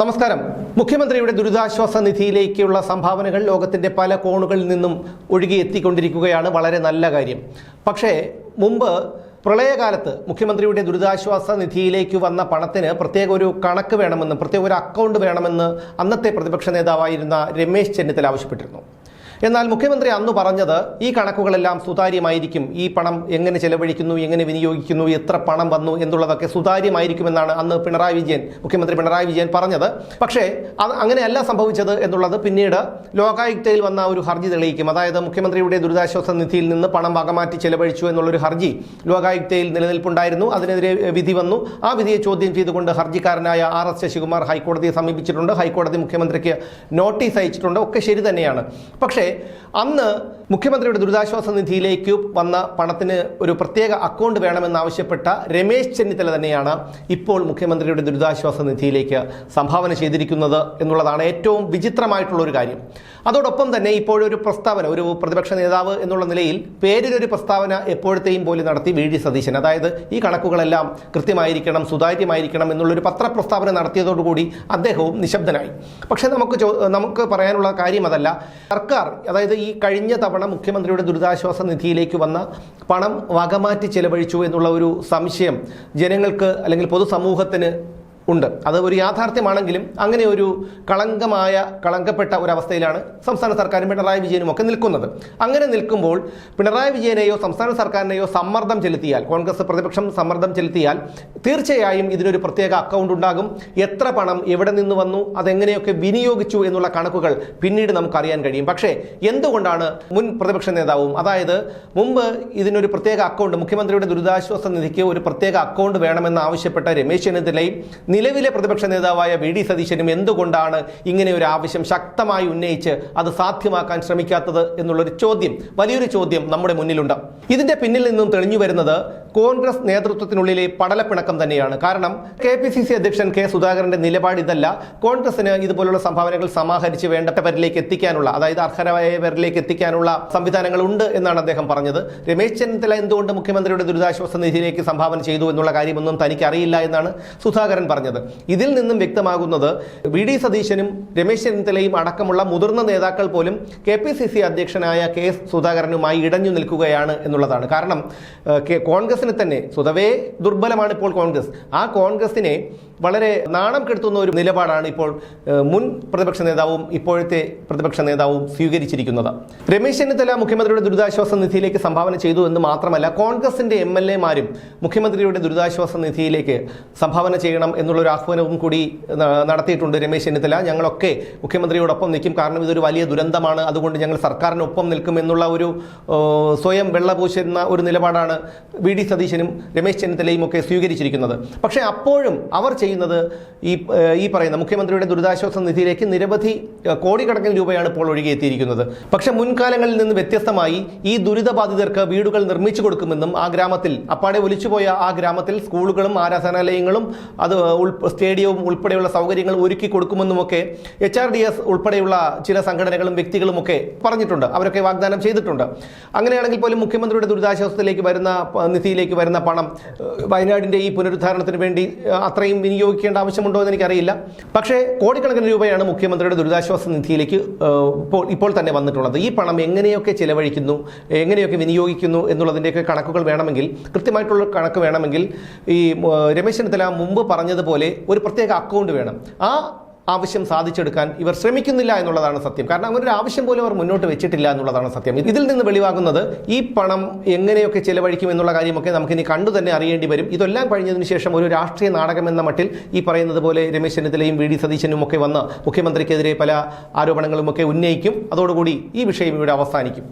നമസ്കാരം. മുഖ്യമന്ത്രിയുടെ ദുരിതാശ്വാസ നിധിയിലേക്കുള്ള സംഭാവനകൾ ലോകത്തിന്റെ പല കോണുകളിൽ നിന്നും ഒഴുകിയെത്തിക്കൊണ്ടിരിക്കുകയാണ് വളരെ നല്ല കാര്യം. പക്ഷേ മുമ്പ് പ്രളയകാലത്ത് മുഖ്യമന്ത്രിയുടെ ദുരിതാശ്വാസ നിധിയിലേക്ക് വന്ന പണത്തിന് പ്രത്യേക ഒരു കണക്ക് വേണമെന്നും പ്രത്യേക ഒരു അക്കൗണ്ട് വേണമെന്ന് അന്നത്തെ പ്രതിപക്ഷ നേതാവായിരുന്ന രമേശ് ചെന്നിത്തല ആവശ്യപ്പെട്ടിരുന്നു. എന്നാൽ മുഖ്യമന്ത്രി അന്ന് പറഞ്ഞത് ഈ കണക്കുകളെല്ലാം സുതാര്യമായിരിക്കും. ഈ പണം എങ്ങനെ ചെലവഴിക്കുന്നു എങ്ങനെ വിനിയോഗിക്കുന്നു എത്ര പണം വന്നു എന്നുള്ളതൊക്കെ സുതാര്യമായിരിക്കുമെന്നാണ് അന്ന് പിണറായി വിജയൻ മുഖ്യമന്ത്രി പിണറായി വിജയൻ പറഞ്ഞത്. പക്ഷേ അത് അങ്ങനെയല്ല സംഭവിച്ചത് എന്നുള്ളത് പിന്നീട് ലോകായുക്തയിൽ വന്ന ഒരു ഹർജി തെളിയിക്കും. അതായത് മുഖ്യമന്ത്രിയുടെ ദുരിതാശ്വാസ നിധിയിൽ നിന്ന് പണം വകമാറ്റി ചെലവഴിച്ചു എന്നുള്ളൊരു ഹർജി ലോകായുക്തയിൽ നിലനിൽപ്പുണ്ടായിരുന്നു. അതിനെതിരെ വിധി വന്നു. ആ വിധിയെ ചോദ്യം ചെയ്തുകൊണ്ട് ഹർജിക്കാരനായ ആർ എസ് ശശികുമാർ ഹൈക്കോടതിയെ സമീപിച്ചിട്ടുണ്ട്. ഹൈക്കോടതി മുഖ്യമന്ത്രിക്ക് നോട്ടീസ് അയച്ചിട്ടുണ്ട്. ഒക്കെ ശരി തന്നെയാണ്. പക്ഷേ അന്ന് മുഖ്യമന്ത്രിയുടെ ദുരിതാശ്വാസ നിധിയിലേക്ക് വന്ന പണത്തിന് ഒരു പ്രത്യേക അക്കൗണ്ട് വേണമെന്നാവശ്യപ്പെട്ട രമേശ് ചെന്നിത്തല തന്നെയാണ് ഇപ്പോൾ മുഖ്യമന്ത്രിയുടെ ദുരിതാശ്വാസ നിധിയിലേക്ക് സംഭാവന ചെയ്തിരിക്കുന്നത് എന്നുള്ളതാണ് ഏറ്റവും വിചിത്രമായിട്ടുള്ള ഒരു കാര്യം. അതോടൊപ്പം തന്നെ ഇപ്പോഴൊരു പ്രസ്താവന ഒരു പ്രതിപക്ഷ നേതാവ് എന്നുള്ള നിലയിൽ പേരിലൊരു പ്രസ്താവന എപ്പോഴത്തെയും പോലെ നടത്തി വി. ഡി. സതീശൻ. അതായത് ഈ കണക്കുകളെല്ലാം കൃത്യമായിരിക്കണം സുതാര്യമായിരിക്കണം എന്നുള്ളൊരു പത്രപ്രസ്താവന നടത്തിയതോടുകൂടി അദ്ദേഹവും നിശബ്ദനായി. പക്ഷേ നമുക്ക് നമുക്ക് പറയാനുള്ള കാര്യം അതല്ല. സർക്കാർ അതായത് ഈ കഴിഞ്ഞ തവണ മുഖ്യമന്ത്രിയുടെ ദുരിതാശ്വാസ നിധിയിലേക്ക് വന്ന പണം വകമാറ്റി ചെലവഴിച്ചു എന്നുള്ള ഒരു സംശയം ജനങ്ങൾക്ക് അല്ലെങ്കിൽ പൊതുസമൂഹത്തിന് ഉണ്ട്. അത് ഒരു യാഥാർത്ഥ്യമാണെങ്കിലും അങ്ങനെ ഒരു കളങ്കമായ കളങ്കപ്പെട്ട ഒരു അവസ്ഥയിലാണ് സംസ്ഥാന സർക്കാരും പിണറായി വിജയനും ഒക്കെ നിൽക്കുന്നത്. അങ്ങനെ നിൽക്കുമ്പോൾ പിണറായി വിജയനെയോ സംസ്ഥാന സർക്കാരിനെയോ സമ്മർദ്ദം ചെലുത്തിയാൽ കോൺഗ്രസ് പ്രതിപക്ഷം സമ്മർദ്ദം ചെലുത്തിയാൽ തീർച്ചയായും ഇതിനൊരു പ്രത്യേക അക്കൗണ്ട് ഉണ്ടാകും. എത്ര പണം എവിടെ നിന്ന് വന്നു അതെങ്ങനെയൊക്കെ വിനിയോഗിച്ചു എന്നുള്ള കണക്കുകൾ പിന്നീട് നമുക്കറിയാൻ കഴിയും. പക്ഷേ എന്തുകൊണ്ടാണ് മുൻ പ്രതിപക്ഷ നേതാവും അതായത് മുമ്പ് ഇതിനൊരു പ്രത്യേക അക്കൗണ്ട് മുഖ്യമന്ത്രിയുടെ ദുരിതാശ്വാസ നിധിക്ക് ഒരു പ്രത്യേക അക്കൗണ്ട് വേണമെന്ന് ആവശ്യപ്പെട്ട രമേശ് ചെന്നിത്തലയും നിലവിലെ പ്രതിപക്ഷ നേതാവായ വി ഡി സതീശനും എന്തുകൊണ്ടാണ് ഇങ്ങനെ ഒരു ആവശ്യം ശക്തമായി ഉന്നയിച്ച് അത് സാധ്യമാക്കാൻ ശ്രമിക്കാത്തത് എന്നുള്ളൊരു ചോദ്യം വലിയൊരു ചോദ്യം നമ്മുടെ മുന്നിലുണ്ട്. ഇതിന്റെ പിന്നിൽ നിന്നും തെളിഞ്ഞു വരുന്നത് കോൺഗ്രസ് നേതൃത്വത്തിനുള്ളിലെ പടലപ്പിണക്കം തന്നെയാണ്. കാരണം കെ പി സി സി അധ്യക്ഷൻ കെ സുധാകരന്റെ നിലപാട് ഇതല്ല. കോൺഗ്രസിന് ഇതുപോലുള്ള സംഭാവനകൾ സമാഹരിച്ച് വേണ്ടവരിലേക്ക് എത്തിക്കാനുള്ള അതായത് അർഹരായവരിലേക്ക് എത്തിക്കാനുള്ള സംവിധാനങ്ങൾ ഉണ്ട് എന്നാണ് അദ്ദേഹം പറഞ്ഞത്. രമേശ് ചെന്നിത്തല എന്തുകൊണ്ട് മുഖ്യമന്ത്രിയുടെ ദുരിതാശ്വാസ നിധിയിലേക്ക് സംഭാവന ചെയ്തു എന്നുള്ള കാര്യമൊന്നും തനിക്ക് അറിയില്ല എന്നാണ് സുധാകരൻ പറഞ്ഞത്. ഇതിൽ നിന്നും വ്യക്തമാകുന്നത് വി ഡി സതീശനും രമേശ് ചെന്നിത്തലയും അടക്കമുള്ള മുതിർന്ന നേതാക്കൾ പോലും കെ പി സി സി അധ്യക്ഷനായ കെ എസ് സുധാകരനുമായി ഇടഞ്ഞു നിൽക്കുകയാണ് എന്നുള്ളതാണ്. കാരണം കോൺഗ്രസിന് തന്നെ സ്വതവേ ദുർബലമാണ് ഇപ്പോൾ കോൺഗ്രസ്. ആ കോൺഗ്രസിനെ വളരെ നാണം കെടുത്തുന്ന ഒരു നിലപാടാണ് ഇപ്പോൾ മുൻ പ്രതിപക്ഷ നേതാവും ഇപ്പോഴത്തെ പ്രതിപക്ഷ നേതാവും സ്വീകരിച്ചിരിക്കുന്നത്. രമേശ് ചെന്നിത്തല മുഖ്യമന്ത്രിയുടെ ദുരിതാശ്വാസ നിധിയിലേക്ക് സംഭാവന ചെയ്തു എന്ന് മാത്രമല്ല കോൺഗ്രസിന്റെ എം എൽ എമാരും മുഖ്യമന്ത്രിയുടെ ദുരിതാശ്വാസ നിധിയിലേക്ക് സംഭാവന ചെയ്യണം എന്നുള്ളൊരു ആഹ്വാനവും കൂടി നടത്തിയിട്ടുണ്ട് രമേശ് ചെന്നിത്തല. ഞങ്ങളൊക്കെ മുഖ്യമന്ത്രിയോടൊപ്പം നിൽക്കും. കാരണം ഇതൊരു വലിയ ദുരന്തമാണ്. അതുകൊണ്ട് ഞങ്ങൾ സർക്കാരിനൊപ്പം നിൽക്കും എന്നുള്ള ഒരു സ്വയം വെള്ളപൂശുന്ന ഒരു നിലപാടാണ് വി. ഡി. സതീശനും രമേശ് ചെന്നിത്തലയും ഒക്കെ സ്വീകരിച്ചിരിക്കുന്നത്. പക്ഷേ അപ്പോഴും അവർ ചെയ്യുന്നത് ഈ ഈ പറയുന്ന മുഖ്യമന്ത്രിയുടെ ദുരിതാശ്വാസ നിധിയിലേക്ക് നിരവധി കോടിക്കണക്കിന് രൂപയാണ് ഇപ്പോൾ ഒഴുകിയെത്തിയിരിക്കുന്നത്. പക്ഷെ മുൻകാലങ്ങളിൽ നിന്ന് വ്യത്യസ്തമായി ഈ ദുരിതബാധിതർക്ക് വീടുകൾ നിർമ്മിച്ചു കൊടുക്കുമെന്നും ആ ഗ്രാമത്തിൽ അപ്പാടെ ഒലിച്ചുപോയ ആ ഗ്രാമത്തിൽ സ്കൂളുകളും ആരാധനാലയങ്ങളും അത് സ്റ്റേഡിയവും ഉൾപ്പെടെയുള്ള സൗകര്യങ്ങൾ ഒരുക്കി കൊടുക്കുമെന്നുമൊക്കെ എച്ച് ആർ ഡി എസ് ഉൾപ്പെടെയുള്ള ചില സംഘടനകളും വ്യക്തികളും ഒക്കെ പറഞ്ഞിട്ടുണ്ട്. അവരൊക്കെ വാഗ്ദാനം ചെയ്തിട്ടുണ്ട്. അങ്ങനെയാണെങ്കിൽ പോലും മുഖ്യമന്ത്രിയുടെ ദുരിതാശ്വാസത്തിലേക്ക് വരുന്ന നിധിയിലേക്ക് വരുന്ന പണം വയനാടിന്റെ ഈ പുനരുദ്ധാരണത്തിന് വേണ്ടി അത്രയും വിനിയോഗിക്കേണ്ട ആവശ്യമുണ്ടോ എന്ന് എനിക്കറിയില്ല. പക്ഷേ കോടിക്കണക്കിന് രൂപയാണ് മുഖ്യമന്ത്രിയുടെ ദുരിതാശ്വാസ നിധിയിലേക്ക് ഇപ്പോൾ ഇപ്പോൾ തന്നെ വന്നിട്ടുള്ളത്. ഈ പണം എങ്ങനെയൊക്കെ ചിലവഴിക്കുന്നു എങ്ങനെയൊക്കെ വിനിയോഗിക്കുന്നു എന്നുള്ളതിന്റെയൊക്കെ കണക്കുകൾ വേണമെങ്കിൽ കൃത്യമായിട്ടുള്ള കണക്ക് വേണമെങ്കിൽ ഈ രമേശ് ചെന്നിത്തല മുമ്പ് പറഞ്ഞതുപോലെ ഒരു പ്രത്യേക അക്കൗണ്ട് വേണം. ആ ആവശ്യം സാധിച്ചെടുക്കാൻ ഇവർ ശ്രമിക്കുന്നില്ല എന്നുള്ളതാണ് സത്യം. കാരണം അങ്ങനെ ഒരു ആവശ്യം പോലും അവർ മുന്നോട്ട് വെച്ചിട്ടില്ല എന്നുള്ളതാണ് സത്യം. ഇതിൽ നിന്ന് വെളിവാകുന്നത് ഈ പണം എങ്ങനെയൊക്കെ ചെലവഴിക്കും എന്നുള്ള കാര്യമൊക്കെ നമുക്കിനി കണ്ടു തന്നെ അറിയേണ്ടി വരും. ഇതെല്ലാം കഴിഞ്ഞതിന് ശേഷം ഒരു രാഷ്ട്രീയ നാടകം എന്ന മട്ടിൽ ഈ പറയുന്നത് പോലെ രമേശ് ചെന്നിത്തലയും വി ഡി സതീശനും ഒക്കെ വന്ന് മുഖ്യമന്ത്രിക്കെതിരെ പല ആരോപണങ്ങളും ഒക്കെ ഉന്നയിക്കും. അതോടുകൂടി ഈ വിഷയം ഇവിടെ അവസാനിക്കും.